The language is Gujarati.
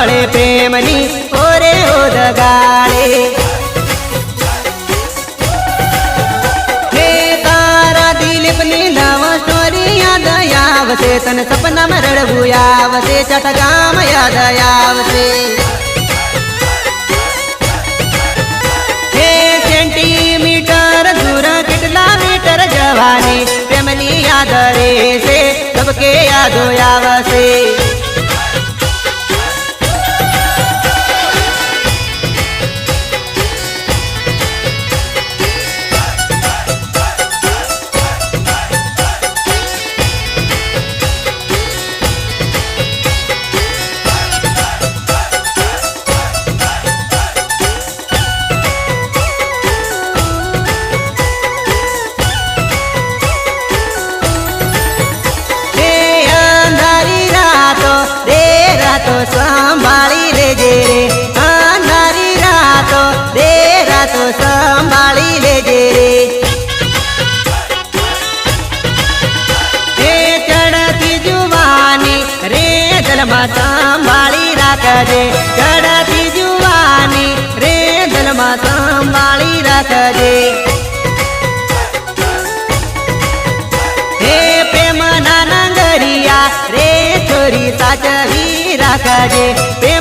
બળે પ્રેમની ઓરે ઓદગાળે હે તારા દિલીપની લવ સ્ટોરી યાદ આવશે, તને સપનામાં રડવું આવશે ચટકામ યાદ આવશે. સેન્ટીમીટર દૂર કેટલા મીટર જવાની પ્રેમની યાદ રહેશે સબકે યાદો આવશે. દલમાં સંભાળી રાખજે ચડતી જુવાની રે દલમાં સંભાળી રાખજે હે પ્રેમ નાના ગરિયા રે છોરી સાચવી રાખજે પ્રેમ